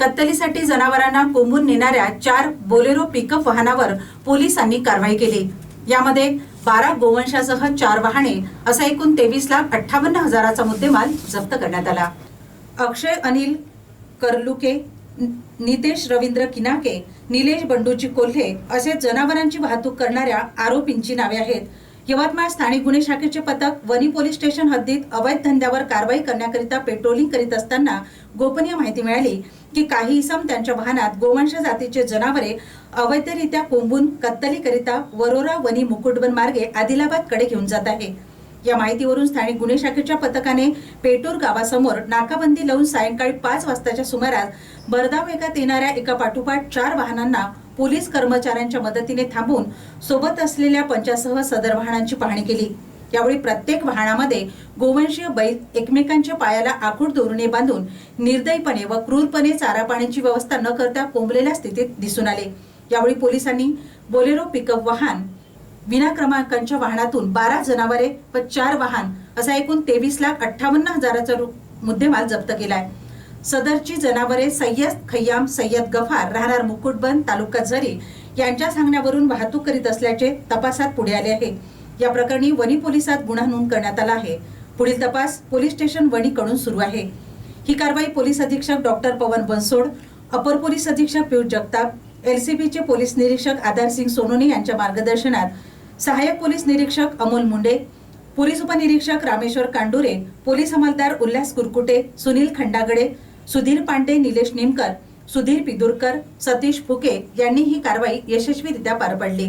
कत्तलीसाठी जनावरांना कोंबून नेणाऱ्या चार बोलेरो पिकअप वाहनावर पोलिसांनी कारवाई केली. यामध्ये बारा गोवंशासह चार वाहने असा एकूण तेवीस लाख अठ्ठावन्न हजाराचा मुद्देमाल जप्त करण्यात आला. अक्षय अनिल करलुके नितेश रवींद्र किनाके निलेश बंडूची कोल्हे असे जनावरांची वाहतूक करणाऱ्या आरोपींची नावे आहेत. यवतमाळ स्थानिक गुन्हे शाखेचे पथक वनी पोलीस स्टेशन हद्दीत अवैध धंद्यावर कारवाई करण्याकरिता पेट्रोलिंग करीत असताना गोपनीय माहिती मिळाली की काही इसम त्यांच्या वाहनात गोवंश जातीचे जनावरे अवैधरित्या कोंबून कत्तलीकरिता वरोरा वनी मुकुटबन मार्गे आदिलाबादकडे घेऊन जात आहे. या माहितीवरून स्थानिक गुन्हे शाखेच्या पथकाने पेटूर गावासमोर नाकाबंदी लावून सायंकाळी पाच वाजताच्या सुमारास बरदाव वेगात येणाऱ्या एका पाठोपाठ चार वाहनांना पोलीस कर्मचाऱ्यांच्या मदतीने थांबून सोबत असलेल्या पंचासह सदर वाहनांची पाहणी केली. यावेळी प्रत्येक वाहनामध्ये गोवंशीय बैल एकमेकांच्या पायाला आखूड दोरणे बांधून निर्दयीपणे व क्रूरपणे चारा पाण्याची व्यवस्था न करता कोंबलेल्या स्थितीत दिसून आले. यावेळी पोलिसांनी बोलेरो पिकअप वाहन विना क्रमांकांच्या वाहनातून बारा जनावरे व चार वाहन असा एकूण तेवीस लाख अठ्ठावन्न हजाराचा मुद्देमाल जप्त केलाय. सदरची जनावरे सय्यद खय्याम सय्यद गफार राहणार मुकुटबन तालुका झरी यांच्या सांगण्यावरून वाहतूक करीत असल्याचे तपासात पुढे आले आहे. या प्रकरणी वनी पोलिसात गुन्हा नोंद करण्यात आला आहे. पुढील तपास पोलीस स्टेशन वणीकडून सुरू आहे. ही कारवाई पोलीस अधीक्षक डॉक्टर पवन बनसोड अपर पोलीस अधीक्षक पियुष जगताप एलसीबीचे पोलीस निरीक्षक आधारसिंग सोनोने यांच्या मार्गदर्शनात सहाय्यक पोलीस निरीक्षक अमोल मुंडे पोलीस उपनिरीक्षक रामेश्वर कांडुरे पोलीस अंमलदार उल्हास कुरकुटे सुनील खंडागडे सुधीर पांडे निलेश निमकर सुधीर पिदुरकर सतीश फुके यांनी ही कारवाई यशस्वीरित्या पार पाडली.